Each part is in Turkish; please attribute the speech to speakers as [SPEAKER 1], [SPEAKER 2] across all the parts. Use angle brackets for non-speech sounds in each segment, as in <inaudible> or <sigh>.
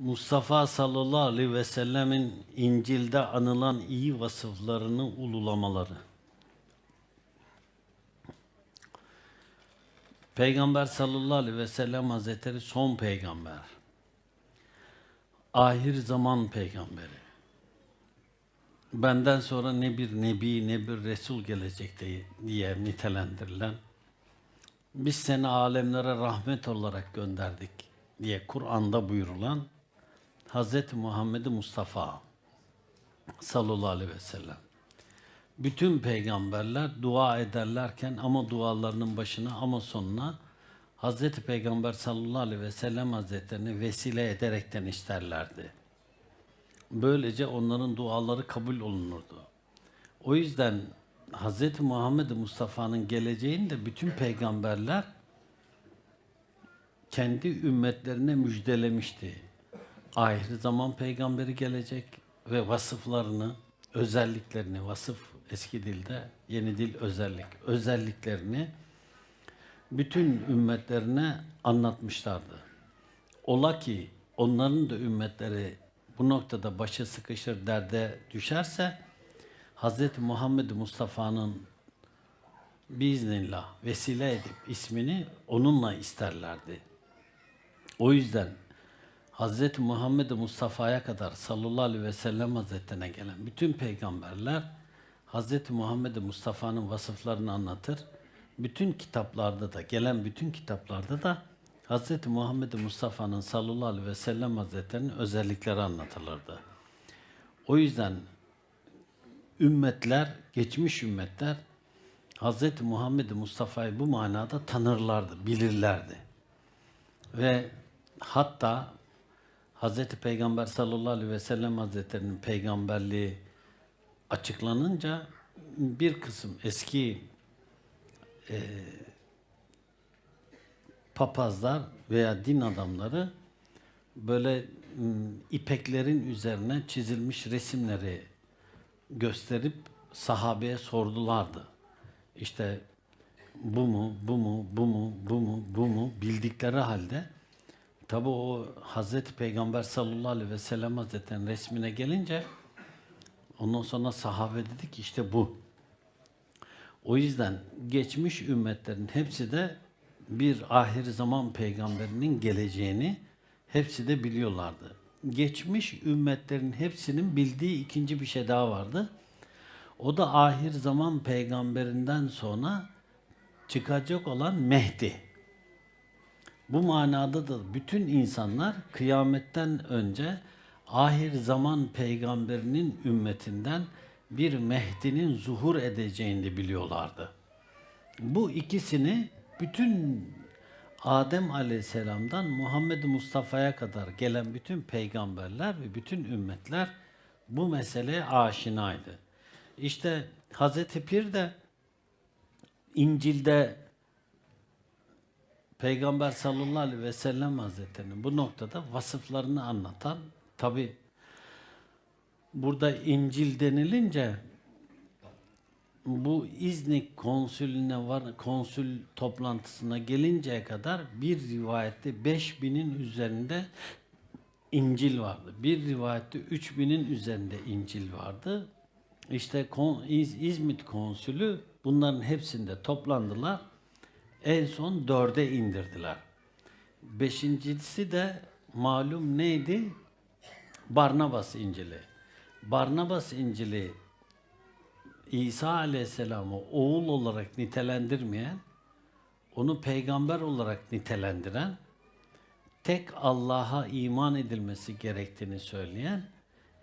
[SPEAKER 1] Mustafa sallallahu aleyhi ve sellemin İncil'de anılan iyi vasıflarını ululamaları. Peygamber sallallahu aleyhi ve sellem hazretleri son peygamber. Ahir zaman peygamberi. Benden sonra ne bir nebi ne bir resul gelecek diye, nitelendirilen biz seni alemlere rahmet olarak gönderdik diye Kur'an'da buyurulan Hz. Muhammed Mustafa sallallahu aleyhi ve sellem. Bütün peygamberler dua ederlerken ama dualarının başına ama sonuna Hz. Peygamber sallallahu aleyhi ve sellem hazretlerini vesile ederekten isterlerdi. Böylece onların duaları kabul olunurdu. O yüzden Hz. Muhammed Mustafa'nın geleceğini de bütün peygamberler kendi ümmetlerine müjdelemişti. Ahir zaman peygamberi gelecek ve vasıflarını, özelliklerini, vasıf eski dilde, yeni dil özellik, özelliklerini bütün ümmetlerine anlatmışlardı. Ola ki onların da ümmetleri bu noktada başı sıkışır derde düşerse Hz. Muhammed Mustafa'nın biiznillah vesile edip ismini onunla isterlerdi. O yüzden Hz. Muhammed Mustafa'ya kadar sallallahu aleyhi ve sellem hazretlerine gelen bütün peygamberler Hz. Muhammed Mustafa'nın vasıflarını anlatır. Bütün kitaplarda da gelen bütün kitaplarda da Hz. Muhammed Mustafa'nın sallallahu aleyhi ve sellem hazretlerinin özellikleri anlatılırdı. O yüzden ümmetler, geçmiş ümmetler Hz. Muhammed Mustafa'yı bu manada tanırlardı, bilirlerdi. Ve hatta Hz. Peygamber sallallahu aleyhi ve sellem hazretlerinin peygamberliği açıklanınca bir kısım eski e, papazlar veya din adamları böyle m, ipeklerin üzerine çizilmiş resimleri gösterip sahabeye sordulardı. İşte bu mu, bu mu, bu mu, bu mu, bu mu bildikleri halde tabi o Hazreti Peygamber sallallahu aleyhi ve sellem hazretlerinin resmine gelince ondan sonra sahabe dedik işte bu. O yüzden geçmiş ümmetlerin hepsi de bir ahir zaman peygamberinin geleceğini hepsi de biliyorlardı. Geçmiş ümmetlerin hepsinin bildiği ikinci bir şey daha vardı. O da ahir zaman peygamberinden sonra çıkacak olan Mehdi. Bu manada da bütün insanlar kıyametten önce ahir zaman peygamberinin ümmetinden bir Mehdi'nin zuhur edeceğini biliyorlardı. Bu ikisini bütün Adem Aleyhisselam'dan Muhammed Mustafa'ya kadar gelen bütün peygamberler ve bütün ümmetler bu meseleye aşinaydı. İşte Hazreti Pir de İncil'de Peygamber sallallahu aleyhi ve sellem hazretlerinin bu noktada vasıflarını anlatan tabi burada İncil denilince bu İznik konsülüne var konsül toplantısına gelinceye kadar bir rivayette 5000'in üzerinde İncil vardı. Bir rivayette 3000'in üzerinde İncil vardı. İşte İzmit konsülü bunların hepsinde toplandılar. En son dörde indirdiler. Beşincisi de malum neydi? Barnabas İncil'i. Barnabas İncil'i İsa Aleyhisselam'ı oğul olarak nitelendirmeyen, onu peygamber olarak nitelendiren, tek Allah'a iman edilmesi gerektiğini söyleyen,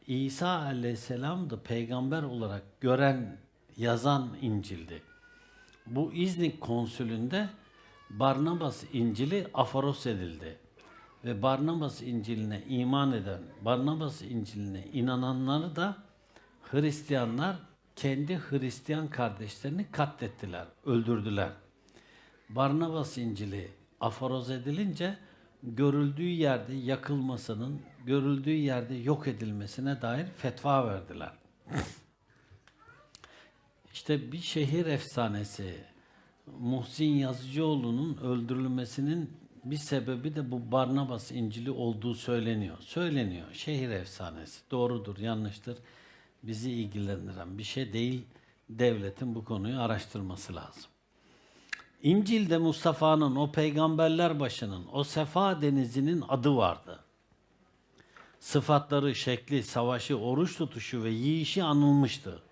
[SPEAKER 1] İsa Aleyhisselam da peygamber olarak gören, yazan İncil'di. Bu İznik konsülünde Barnabas İncil'i aforos edildi. Ve Barnabas İncil'ine iman eden, Barnabas İncil'ine inananları da Hristiyanlar kendi Hristiyan kardeşlerini katlettiler, öldürdüler. Barnabas İncil'i aforoz edilince görüldüğü yerde yakılmasının, görüldüğü yerde yok edilmesine dair fetva verdiler. <laughs> İşte bir şehir efsanesi Muhsin Yazıcıoğlu'nun öldürülmesinin bir sebebi de bu Barnabas İncil'i olduğu söyleniyor. Söyleniyor. Şehir efsanesi. Doğrudur, yanlıştır. Bizi ilgilendiren bir şey değil. Devletin bu konuyu araştırması lazım. İncil'de Mustafa'nın, o peygamberler başının, o sefa denizinin adı vardı. Sıfatları, şekli, savaşı, oruç tutuşu ve yiyişi anılmıştı.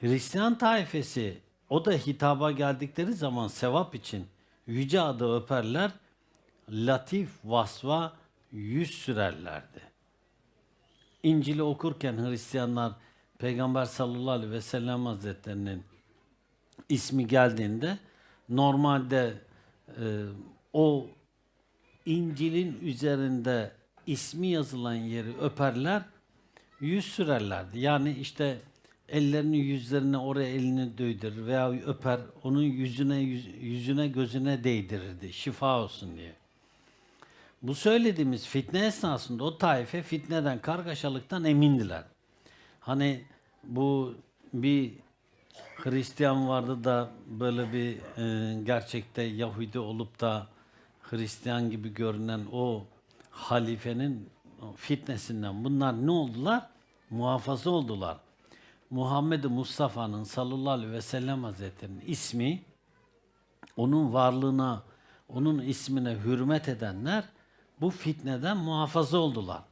[SPEAKER 1] Hristiyan taifesi o da hitaba geldikleri zaman sevap için yüce adı öperler, latif vasfa yüz sürerlerdi. İncil'i okurken Hristiyanlar Peygamber sallallahu aleyhi ve sellem hazretlerinin ismi geldiğinde normalde e, o İncil'in üzerinde ismi yazılan yeri öperler, yüz sürerlerdi. Yani işte ellerini yüzlerine oraya elini döydürür veya öper, onun yüzüne yüz- yüzüne gözüne değdirirdi şifa olsun diye. Bu söylediğimiz fitne esnasında o taife fitneden, kargaşalıktan emindiler. Hani bu bir Hristiyan vardı da böyle bir e, gerçekte Yahudi olup da Hristiyan gibi görünen o halifenin fitnesinden bunlar ne oldular? Muhafaza oldular. Muhammed Mustafa'nın sallallahu aleyhi ve sellem hazretlerinin ismi onun varlığına, onun ismine hürmet edenler bu fitneden muhafaza oldular.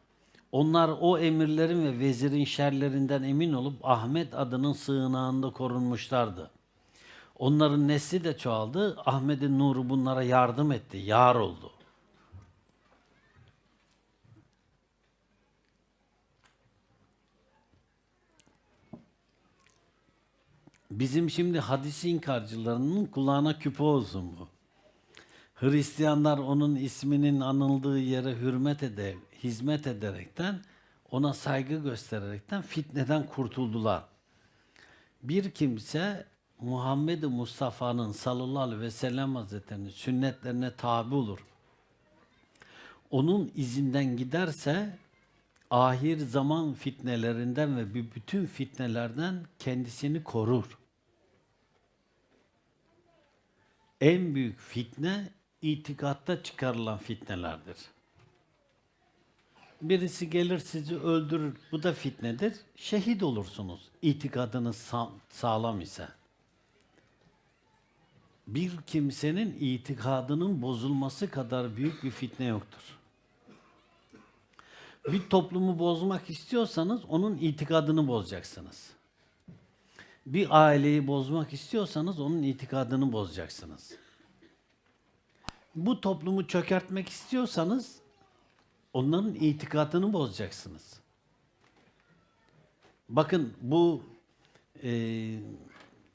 [SPEAKER 1] Onlar o emirlerin ve vezirin şerlerinden emin olup Ahmet adının sığınağında korunmuşlardı. Onların nesli de çoğaldı. Ahmet'in nuru bunlara yardım etti, yar oldu. Bizim şimdi hadis inkarcılarının kulağına küpe olsun bu. Hristiyanlar onun isminin anıldığı yere hürmet ede, hizmet ederekten, ona saygı göstererekten fitneden kurtuldular. Bir kimse Muhammed Mustafa'nın sallallahu aleyhi ve sellem hazretlerinin sünnetlerine tabi olur. Onun izinden giderse ahir zaman fitnelerinden ve bütün fitnelerden kendisini korur. En büyük fitne itikatta çıkarılan fitnelerdir. Birisi gelir sizi öldürür. Bu da fitnedir. Şehit olursunuz. İtikadınız sa- sağlam ise. Bir kimsenin itikadının bozulması kadar büyük bir fitne yoktur. Bir toplumu bozmak istiyorsanız onun itikadını bozacaksınız. Bir aileyi bozmak istiyorsanız onun itikadını bozacaksınız. Bu toplumu çökertmek istiyorsanız onların itikadını bozacaksınız. Bakın bu e,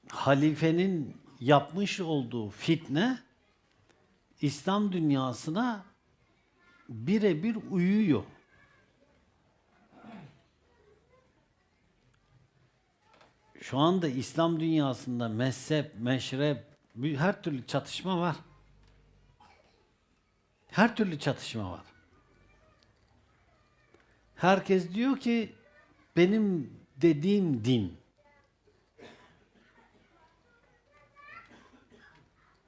[SPEAKER 1] halifenin yapmış olduğu fitne İslam dünyasına birebir uyuyor. Şu anda İslam dünyasında mezhep, meşrep, her türlü çatışma var. Her türlü çatışma var. Herkes diyor ki benim dediğim din.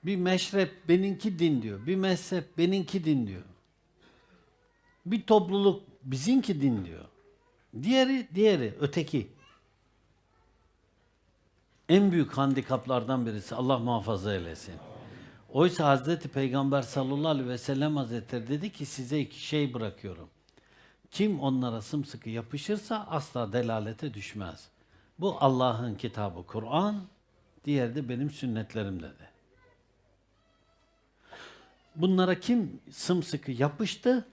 [SPEAKER 1] Bir meşrep benimki din diyor. Bir mezhep benimki din diyor. Bir topluluk bizimki din diyor. Diğeri, diğeri, öteki. En büyük handikaplardan birisi Allah muhafaza eylesin. Oysa Hazreti Peygamber sallallahu aleyhi ve sellem Hazretleri dedi ki size iki şey bırakıyorum. Kim onlara sımsıkı yapışırsa asla delalete düşmez. Bu Allah'ın kitabı Kur'an, diğeri de benim sünnetlerim dedi. Bunlara kim sımsıkı yapıştı,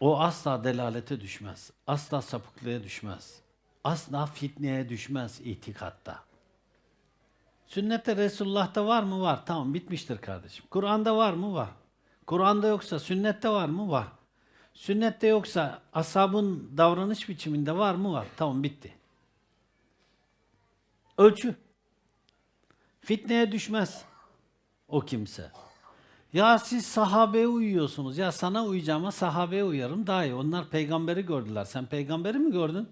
[SPEAKER 1] o asla delalete düşmez. Asla sapıklığa düşmez. Asla fitneye düşmez itikatta. Sünnette Resulullah'ta var mı? Var. Tamam bitmiştir kardeşim. Kur'an'da var mı? Var. Kur'an'da yoksa sünnette var mı? Var. Sünnette yoksa ashabın davranış biçiminde var mı? Var. Tamam bitti. Ölçü. Fitneye düşmez o kimse. Ya siz sahabeye uyuyorsunuz. Ya sana uyacağıma sahabeye uyarım daha iyi. Onlar peygamberi gördüler. Sen peygamberi mi gördün?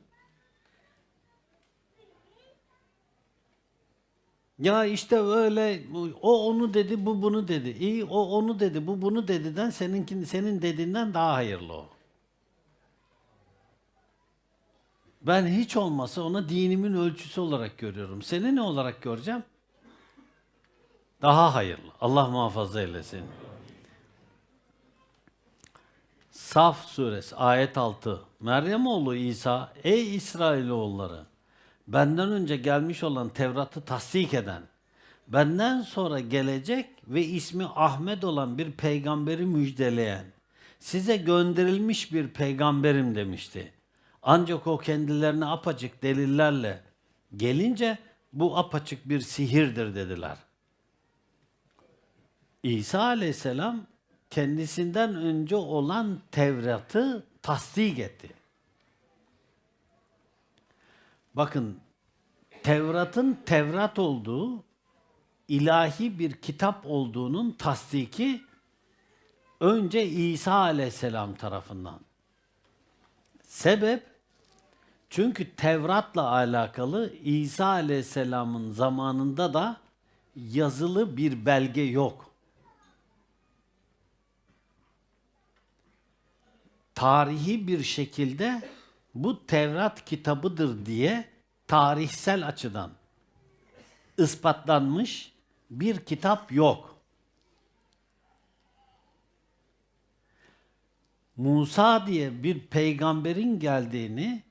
[SPEAKER 1] Ya işte öyle o onu dedi bu bunu dedi. İyi o onu dedi bu bunu dediden seninkin senin dediğinden daha hayırlı o. Ben hiç olmasa ona dinimin ölçüsü olarak görüyorum. Seni ne olarak göreceğim? Daha hayırlı. Allah muhafaza eylesin. Saf suresi ayet 6. Meryem oğlu İsa, ey İsrailoğulları, benden önce gelmiş olan Tevrat'ı tasdik eden, benden sonra gelecek ve ismi Ahmet olan bir peygamberi müjdeleyen, size gönderilmiş bir peygamberim demişti. Ancak o kendilerine apaçık delillerle gelince bu apaçık bir sihirdir dediler. İsa aleyhisselam kendisinden önce olan Tevrat'ı tasdik etti. Bakın Tevrat'ın Tevrat olduğu, ilahi bir kitap olduğunun tasdiki önce İsa aleyhisselam tarafından. Sebep çünkü Tevrat'la alakalı İsa aleyhisselamın zamanında da yazılı bir belge yok. Tarihi bir şekilde bu Tevrat kitabıdır diye tarihsel açıdan ispatlanmış bir kitap yok. Musa diye bir peygamberin geldiğini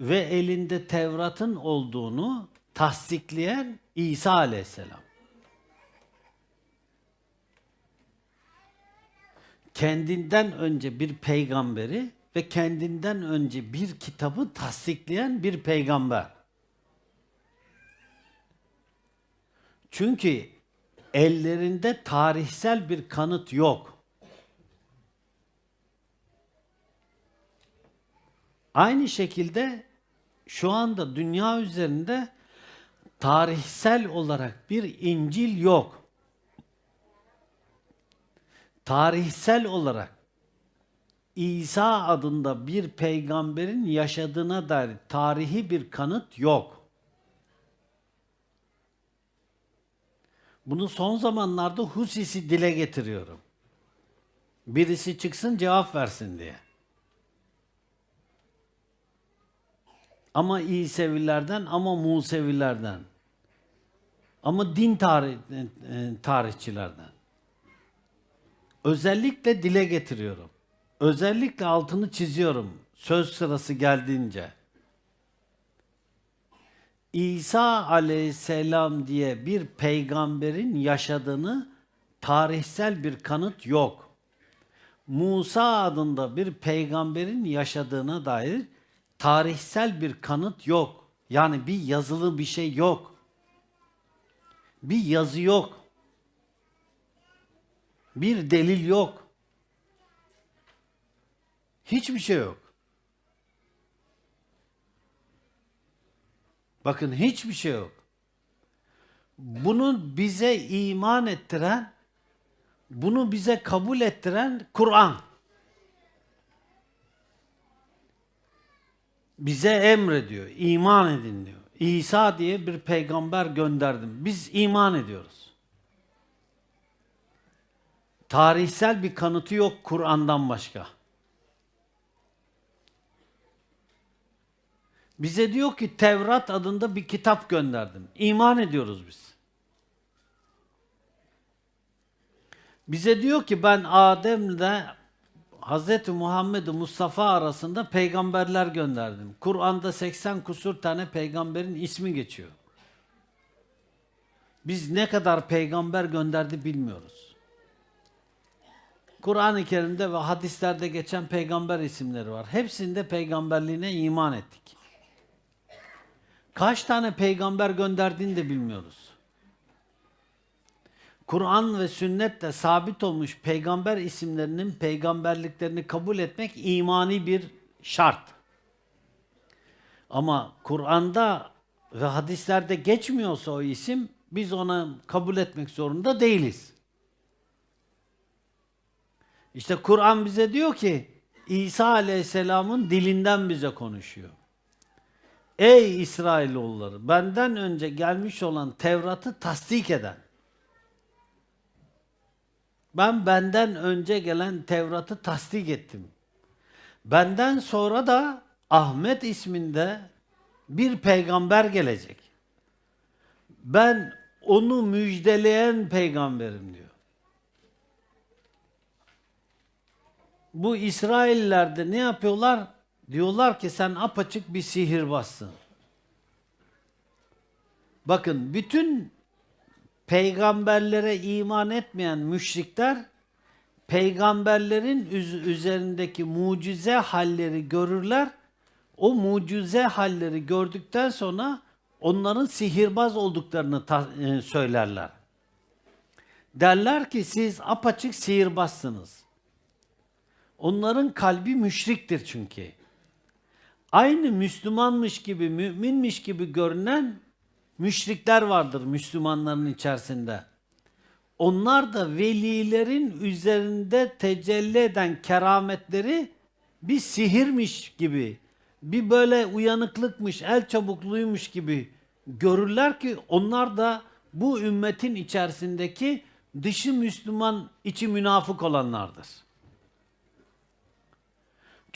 [SPEAKER 1] ve elinde Tevrat'ın olduğunu tasdikleyen İsa aleyhisselam. Kendinden önce bir peygamberi ve kendinden önce bir kitabı tasdikleyen bir peygamber. Çünkü ellerinde tarihsel bir kanıt yok. Aynı şekilde şu anda dünya üzerinde tarihsel olarak bir İncil yok. Tarihsel olarak İsa adında bir peygamberin yaşadığına dair tarihi bir kanıt yok. Bunu son zamanlarda husisi dile getiriyorum. Birisi çıksın cevap versin diye. Ama İsevilerden ama Musevilerden. Ama din tarih, e, tarihçilerden. Özellikle dile getiriyorum. Özellikle altını çiziyorum söz sırası geldiğince. İsa aleyhisselam diye bir peygamberin yaşadığını tarihsel bir kanıt yok. Musa adında bir peygamberin yaşadığına dair tarihsel bir kanıt yok. Yani bir yazılı bir şey yok. Bir yazı yok. Bir delil yok. Hiçbir şey yok. Bakın hiçbir şey yok. Bunu bize iman ettiren, bunu bize kabul ettiren Kur'an. Bize emrediyor, iman edin diyor. İsa diye bir peygamber gönderdim. Biz iman ediyoruz. Tarihsel bir kanıtı yok Kur'an'dan başka. Bize diyor ki Tevrat adında bir kitap gönderdim. İman ediyoruz biz. Bize diyor ki ben Adem'le Hz. Muhammed Mustafa arasında peygamberler gönderdim. Kur'an'da 80 kusur tane peygamberin ismi geçiyor. Biz ne kadar peygamber gönderdi bilmiyoruz. Kur'an-ı Kerim'de ve hadislerde geçen peygamber isimleri var. Hepsinde peygamberliğine iman ettik. Kaç tane peygamber gönderdiğini de bilmiyoruz. Kur'an ve sünnetle sabit olmuş peygamber isimlerinin peygamberliklerini kabul etmek imani bir şart. Ama Kur'an'da ve hadislerde geçmiyorsa o isim biz ona kabul etmek zorunda değiliz. İşte Kur'an bize diyor ki İsa Aleyhisselam'ın dilinden bize konuşuyor. Ey İsrailoğulları benden önce gelmiş olan Tevrat'ı tasdik eden ben benden önce gelen Tevrat'ı tasdik ettim. Benden sonra da Ahmet isminde bir peygamber gelecek. Ben onu müjdeleyen peygamberim diyor. Bu İsrailler de ne yapıyorlar? Diyorlar ki sen apaçık bir sihirbazsın. Bakın bütün peygamberlere iman etmeyen müşrikler peygamberlerin üz- üzerindeki mucize halleri görürler. O mucize halleri gördükten sonra onların sihirbaz olduklarını e, söylerler. Derler ki siz apaçık sihirbazsınız. Onların kalbi müşriktir çünkü. Aynı Müslümanmış gibi, müminmiş gibi görünen müşrikler vardır Müslümanların içerisinde. Onlar da velilerin üzerinde tecelli eden kerametleri bir sihirmiş gibi, bir böyle uyanıklıkmış, el çabukluğuymuş gibi görürler ki onlar da bu ümmetin içerisindeki dışı Müslüman, içi münafık olanlardır.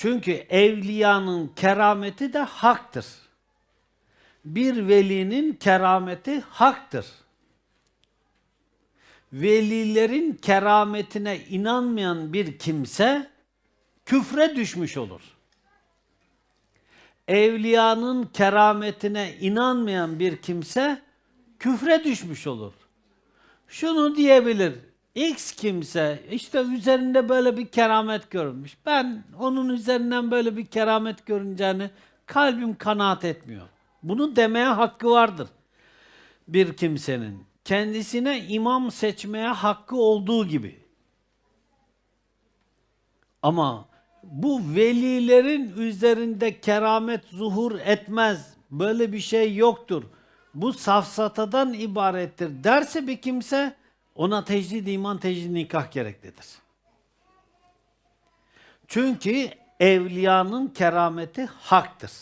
[SPEAKER 1] Çünkü evliyanın kerameti de haktır. Bir velinin kerameti haktır. Velilerin kerametine inanmayan bir kimse küfre düşmüş olur. Evliyanın kerametine inanmayan bir kimse küfre düşmüş olur. Şunu diyebilir. X kimse işte üzerinde böyle bir keramet görmüş. Ben onun üzerinden böyle bir keramet görüneceğini kalbim kanaat etmiyor. Bunu demeye hakkı vardır bir kimsenin. Kendisine imam seçmeye hakkı olduğu gibi. Ama bu velilerin üzerinde keramet zuhur etmez. Böyle bir şey yoktur. Bu safsatadan ibarettir derse bir kimse ona tecdid iman, tecdid nikah gereklidir. Çünkü evliyanın kerameti haktır.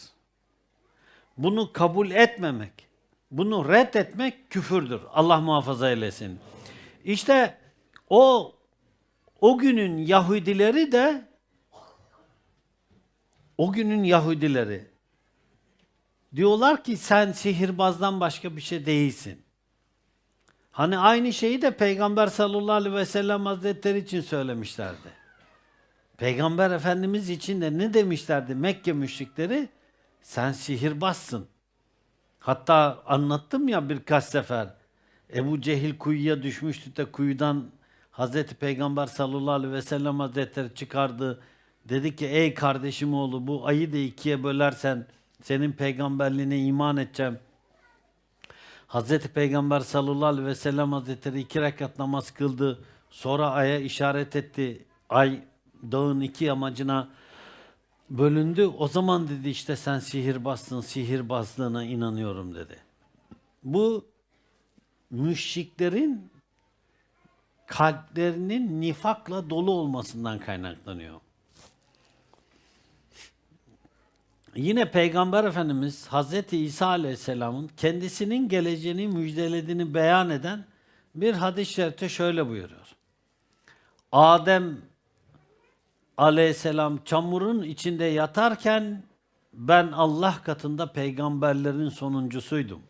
[SPEAKER 1] Bunu kabul etmemek, bunu reddetmek küfürdür. Allah muhafaza eylesin. İşte o o günün Yahudileri de o günün Yahudileri diyorlar ki sen sihirbazdan başka bir şey değilsin. Hani aynı şeyi de Peygamber sallallahu aleyhi ve sellem hazretleri için söylemişlerdi. Peygamber Efendimiz için de ne demişlerdi Mekke müşrikleri? Sen sihirbazsın. Hatta anlattım ya birkaç sefer. Ebu Cehil kuyuya düşmüştü de kuyudan Hazreti Peygamber sallallahu aleyhi ve sellem hazretleri çıkardı. Dedi ki ey kardeşim oğlu bu ayı da ikiye bölersen senin peygamberliğine iman edeceğim. Hazreti Peygamber sallallahu aleyhi ve sellem hazretleri iki rekat namaz kıldı. Sonra aya işaret etti. Ay dağın iki yamacına bölündü. O zaman dedi işte sen sihirbazsın, sihirbazlığına inanıyorum dedi. Bu müşriklerin kalplerinin nifakla dolu olmasından kaynaklanıyor. Yine Peygamber Efendimiz Hazreti İsa Aleyhisselam'ın kendisinin geleceğini müjdelediğini beyan eden bir hadis-i şerifte şöyle buyuruyor. Adem Aleyhisselam çamurun içinde yatarken ben Allah katında peygamberlerin sonuncusuydum.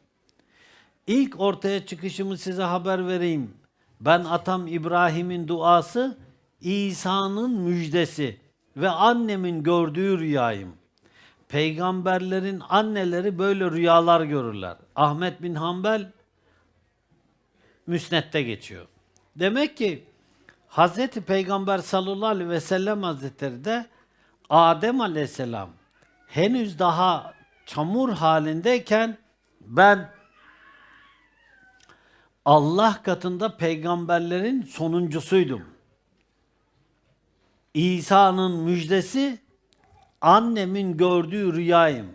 [SPEAKER 1] İlk ortaya çıkışımı size haber vereyim. Ben atam İbrahim'in duası, İsa'nın müjdesi ve annemin gördüğü rüyayım. Peygamberlerin anneleri böyle rüyalar görürler. Ahmet bin Hanbel müsnette geçiyor. Demek ki Hazreti Peygamber sallallahu aleyhi ve sellem hazretleri de Adem aleyhisselam henüz daha çamur halindeyken ben Allah katında peygamberlerin sonuncusuydum. İsa'nın müjdesi annemin gördüğü rüyayım.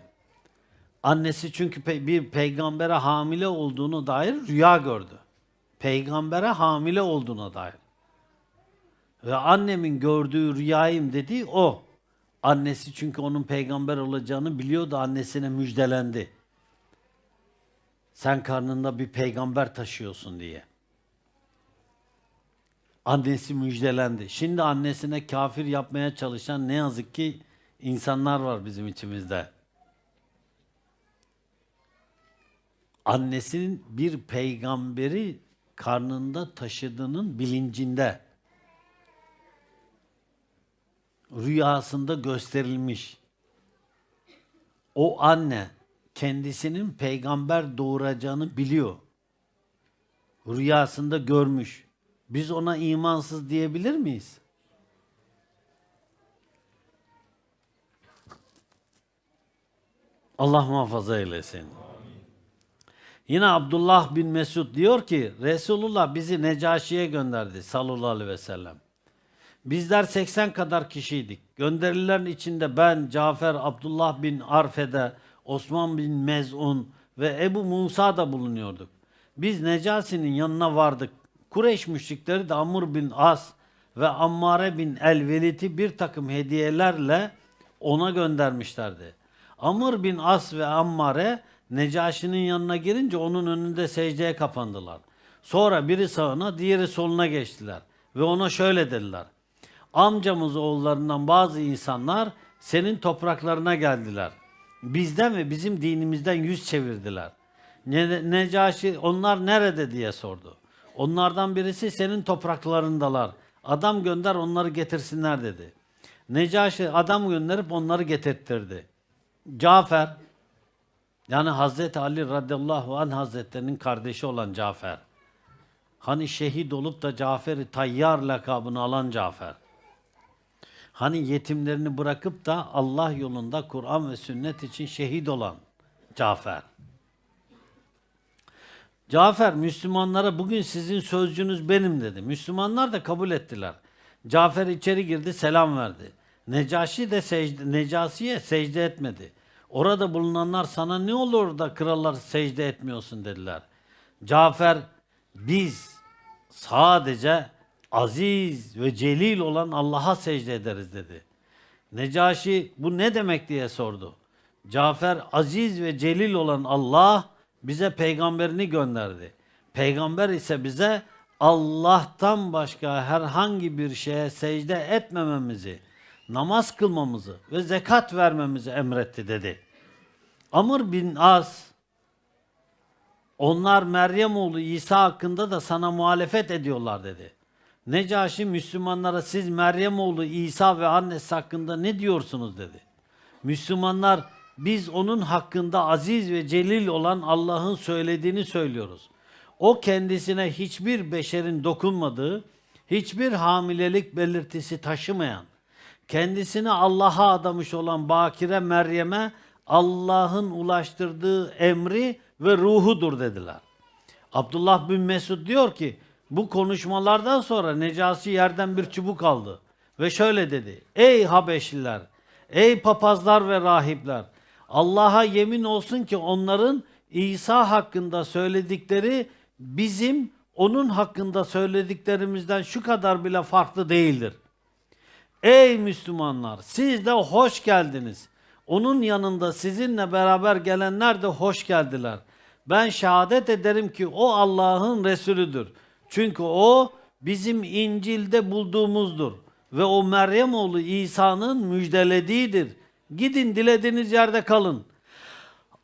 [SPEAKER 1] Annesi çünkü pe- bir peygambere hamile olduğunu dair rüya gördü. Peygambere hamile olduğuna dair. Ve annemin gördüğü rüyayım dediği o. Annesi çünkü onun peygamber olacağını biliyordu. Annesine müjdelendi. Sen karnında bir peygamber taşıyorsun diye. Annesi müjdelendi. Şimdi annesine kafir yapmaya çalışan ne yazık ki insanlar var bizim içimizde. Annesinin bir peygamberi karnında taşıdığının bilincinde. Rüyasında gösterilmiş. O anne kendisinin peygamber doğuracağını biliyor. Rüyasında görmüş. Biz ona imansız diyebilir miyiz? Allah muhafaza eylesin. Yine Abdullah bin Mesud diyor ki Resulullah bizi Necaşi'ye gönderdi sallallahu aleyhi ve sellem. Bizler 80 kadar kişiydik. Gönderilerin içinde ben, Cafer, Abdullah bin Arfe'de, Osman bin Mez'un ve Ebu Musa da bulunuyorduk. Biz Necasi'nin yanına vardık. Kureyş müşrikleri de Amr bin As ve Ammare bin El-Velid'i bir takım hediyelerle ona göndermişlerdi. Amr bin As ve Ammare Necaşi'nin yanına girince onun önünde secdeye kapandılar. Sonra biri sağına, diğeri soluna geçtiler ve ona şöyle dediler. Amcamız oğullarından bazı insanlar senin topraklarına geldiler. Bizden ve bizim dinimizden yüz çevirdiler. Ne, Necaşi onlar nerede diye sordu. Onlardan birisi senin topraklarındalar. Adam gönder onları getirsinler dedi. Necaşi adam gönderip onları getirttirdi. Cafer yani Hazreti Ali radıyallahu anh hazretlerinin kardeşi olan Cafer. Hani şehit olup da Cafer-i Tayyar lakabını alan Cafer. Hani yetimlerini bırakıp da Allah yolunda Kur'an ve sünnet için şehit olan Cafer. Cafer Müslümanlara bugün sizin sözcünüz benim dedi. Müslümanlar da kabul ettiler. Cafer içeri girdi selam verdi. Necaşi de secde, Necasi'ye secde etmedi. Orada bulunanlar sana ne olur da krallar secde etmiyorsun dediler. Cafer biz sadece aziz ve celil olan Allah'a secde ederiz dedi. Necaşi bu ne demek diye sordu. Cafer aziz ve celil olan Allah bize peygamberini gönderdi. Peygamber ise bize Allah'tan başka herhangi bir şeye secde etmememizi, namaz kılmamızı ve zekat vermemizi emretti dedi. Amr bin As onlar Meryem oğlu İsa hakkında da sana muhalefet ediyorlar dedi. Necaşi Müslümanlara siz Meryem oğlu İsa ve annesi hakkında ne diyorsunuz dedi. Müslümanlar biz onun hakkında aziz ve celil olan Allah'ın söylediğini söylüyoruz. O kendisine hiçbir beşerin dokunmadığı, hiçbir hamilelik belirtisi taşımayan, kendisini Allah'a adamış olan Bakire Meryem'e Allah'ın ulaştırdığı emri ve ruhudur dediler. Abdullah bin Mesud diyor ki bu konuşmalardan sonra Necasi yerden bir çubuk aldı ve şöyle dedi. Ey Habeşliler, ey papazlar ve rahipler Allah'a yemin olsun ki onların İsa hakkında söyledikleri bizim onun hakkında söylediklerimizden şu kadar bile farklı değildir. Ey Müslümanlar siz de hoş geldiniz. Onun yanında sizinle beraber gelenler de hoş geldiler. Ben şehadet ederim ki o Allah'ın Resulüdür. Çünkü o bizim İncil'de bulduğumuzdur. Ve o Meryem oğlu İsa'nın müjdelediğidir. Gidin dilediğiniz yerde kalın.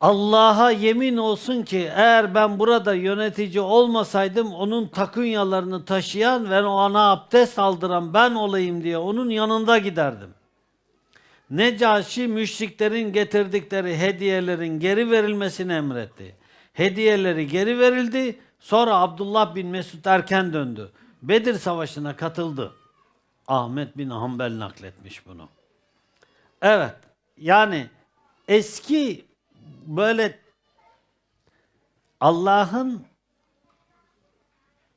[SPEAKER 1] Allah'a yemin olsun ki eğer ben burada yönetici olmasaydım onun takunyalarını taşıyan ve ona abdest aldıran ben olayım diye onun yanında giderdim. Necaşi müşriklerin getirdikleri hediyelerin geri verilmesini emretti. Hediyeleri geri verildi. Sonra Abdullah bin Mesud erken döndü. Bedir Savaşı'na katıldı. Ahmet bin Hanbel nakletmiş bunu. Evet. Yani eski böyle Allah'ın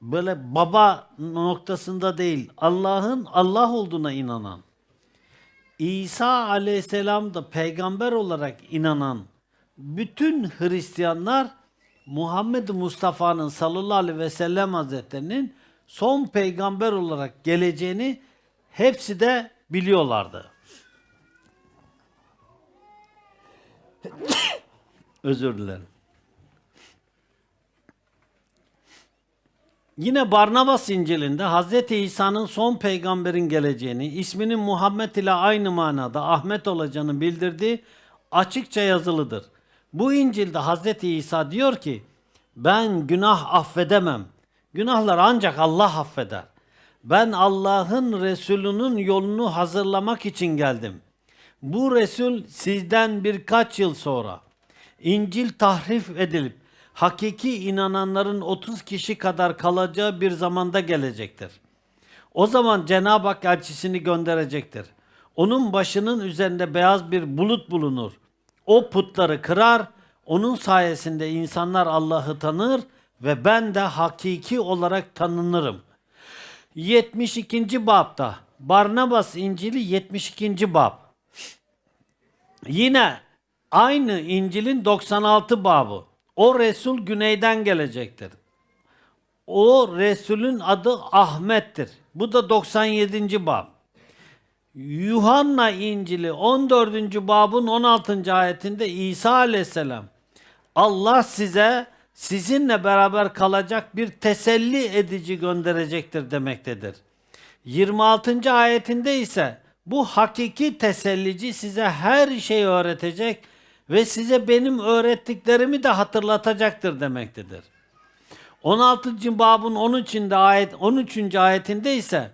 [SPEAKER 1] böyle baba noktasında değil, Allah'ın Allah olduğuna inanan, İsa aleyhisselam da peygamber olarak inanan bütün Hristiyanlar Muhammed Mustafa'nın sallallahu aleyhi ve sellem hazretlerinin son peygamber olarak geleceğini hepsi de biliyorlardı. Özür dilerim. Yine Barnabas İncil'inde Hz. İsa'nın son peygamberin geleceğini, isminin Muhammed ile aynı manada Ahmet olacağını bildirdiği açıkça yazılıdır. Bu İncil'de Hz. İsa diyor ki, ben günah affedemem. Günahlar ancak Allah affeder. Ben Allah'ın Resulünün yolunu hazırlamak için geldim. Bu Resul sizden birkaç yıl sonra İncil tahrif edilip hakiki inananların 30 kişi kadar kalacağı bir zamanda gelecektir. O zaman Cenab-ı Hak elçisini gönderecektir. Onun başının üzerinde beyaz bir bulut bulunur. O putları kırar, onun sayesinde insanlar Allah'ı tanır ve ben de hakiki olarak tanınırım. 72. babda Barnabas İncil'i 72. bab. Yine aynı İncil'in 96 babı. O Resul güneyden gelecektir. O Resulün adı Ahmet'tir. Bu da 97. bab. Yuhanna İncil'i 14. babın 16. ayetinde İsa Aleyhisselam Allah size sizinle beraber kalacak bir teselli edici gönderecektir demektedir. 26. ayetinde ise bu hakiki tesellici size her şeyi öğretecek ve size benim öğrettiklerimi de hatırlatacaktır demektedir. 16. babın 13. ayet 13. ayetinde ise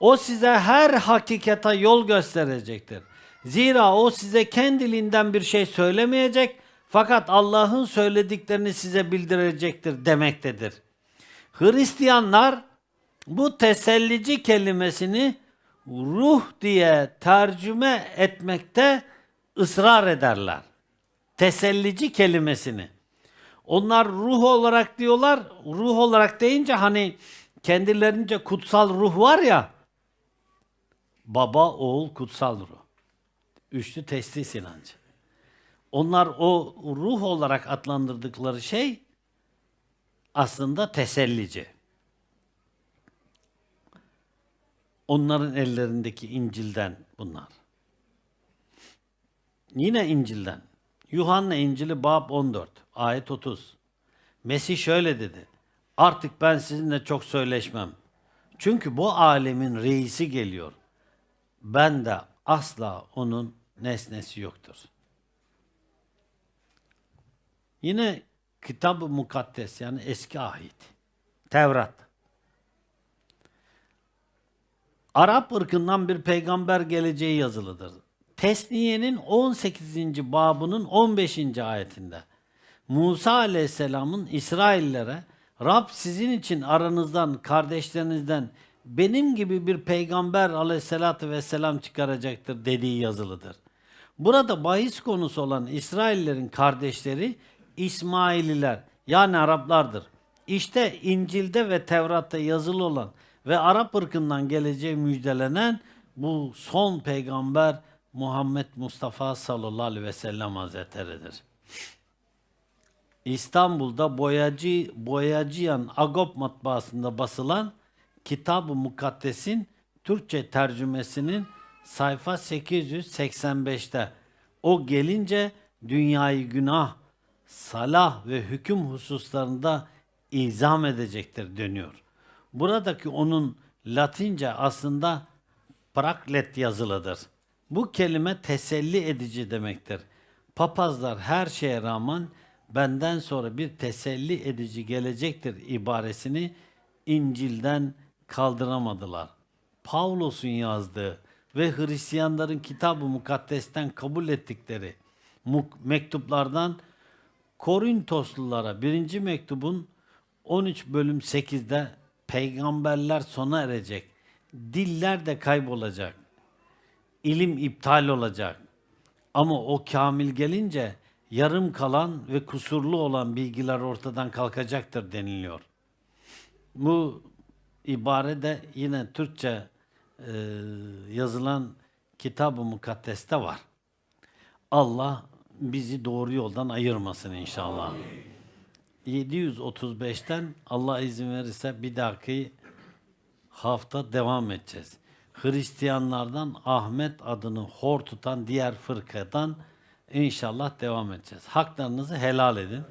[SPEAKER 1] o size her hakikate yol gösterecektir. Zira o size kendiliğinden bir şey söylemeyecek fakat Allah'ın söylediklerini size bildirecektir demektedir. Hristiyanlar bu tesellici kelimesini ruh diye tercüme etmekte ısrar ederler. Tesellici kelimesini. Onlar ruh olarak diyorlar. Ruh olarak deyince hani kendilerince kutsal ruh var ya. Baba, oğul, kutsal ruh. Üçlü testis inancı. Onlar o ruh olarak adlandırdıkları şey aslında tesellici. Onların ellerindeki İncil'den bunlar. Yine İncil'den. Yuhanna İncil'i bab 14, ayet 30. Mesih şöyle dedi. Artık ben sizinle çok söyleşmem. Çünkü bu alemin reisi geliyor. Ben de asla onun nesnesi yoktur. Yine kitab-ı mukaddes yani eski ahit. Tevrat. Arap ırkından bir peygamber geleceği yazılıdır. Tesniye'nin 18. babının 15. ayetinde Musa aleyhisselamın İsraillere Rab sizin için aranızdan, kardeşlerinizden benim gibi bir peygamber aleyhissalatü vesselam çıkaracaktır dediği yazılıdır. Burada bahis konusu olan İsraillerin kardeşleri İsmaililer yani Araplardır. İşte İncil'de ve Tevrat'ta yazılı olan ve Arap ırkından geleceği müjdelenen bu son peygamber Muhammed Mustafa sallallahu aleyhi ve sellem hazretleridir. İstanbul'da Boyacı Boyacıyan Agop matbaasında basılan Kitab-ı Mukaddes'in Türkçe tercümesinin sayfa 885'te o gelince dünyayı günah, salah ve hüküm hususlarında izam edecektir dönüyor. Buradaki onun Latince aslında praklet yazılıdır. Bu kelime teselli edici demektir. Papazlar her şeye rağmen benden sonra bir teselli edici gelecektir ibaresini İncil'den kaldıramadılar. Pavlos'un yazdığı ve Hristiyanların kitab-ı mukaddesten kabul ettikleri mektuplardan Korintoslulara birinci mektubun 13 bölüm 8'de peygamberler sona erecek. Diller de kaybolacak. İlim iptal olacak. Ama o kamil gelince yarım kalan ve kusurlu olan bilgiler ortadan kalkacaktır deniliyor. Bu ibare de yine Türkçe e, yazılan Kitab-ı Mukaddes'te var. Allah bizi doğru yoldan ayırmasın inşallah. 735'ten Allah izin verirse bir dahaki hafta devam edeceğiz. Hristiyanlardan Ahmet adını hor tutan diğer fırkadan İnşallah devam edeceğiz. Haklarınızı helal edin.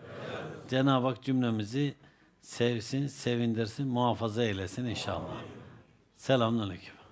[SPEAKER 1] Cenab-ı Hak cümlemizi sevsin, sevindirsin, muhafaza eylesin inşallah. Selamünaleyküm.